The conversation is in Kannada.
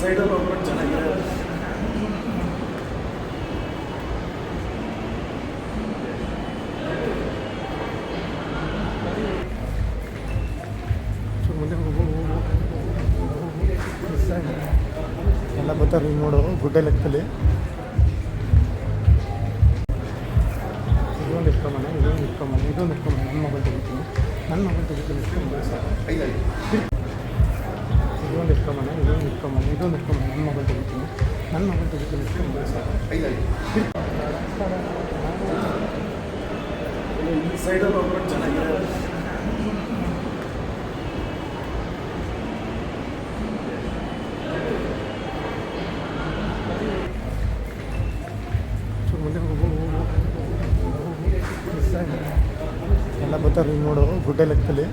ಸೈಡಲ್ಲಿ ಹೋಗ್ಬಿಟ್ಟು ಚೆನ್ನಾಗಿದೆ ಎಲ್ಲ ಬರ್ತಾರೆ ಹಿಂಗೆ ನೋಡೋರು ಗುಡ್ಡೆ ಲೆಕ್ಕದಲ್ಲಿ. ಇದೊಂದು ಇಟ್ಕೊಂಬನೆ ಇದೊಂದು ಇಟ್ಕೊಂಬನೆ ಇದೊಂದು ಇಟ್ಕೊಂಬನೆ ನನ್ನ ಮಗಳು ತೆಗಿತೀನಿ. ನನ್ನ ಮೊಬೈಲ್ ತೆಗಿತೀನಿ ಇದೊಂದು ಇಟ್ಕೊಂಬನೆ ಇದೊಂದು ಇಟ್ಕೊಂಬನೆ ಇದೊಂದು ಇಟ್ಕೊಂಬನೆ ನನ್ನ ಮೊಬೈಲ್ ತೆಗಿತೀನಿ ನನ್ನ ಮೊಬೈಲ್ ತೆಗಿತೀನಿ ಈ ಸೈಡಲ್ಲಿ ಹೋಗ್ಬಿಟ್ಟು ಚೆನ್ನಾಗಿದೆ ಮುಂದೆ ಹೋಗು ಎಲ್ಲ ಬರ್ತಾರೆ ನೋಡೋ ನೋಡು ಗುಡ್ಡೆ ಲೆಕ್ಕದಲ್ಲಿ.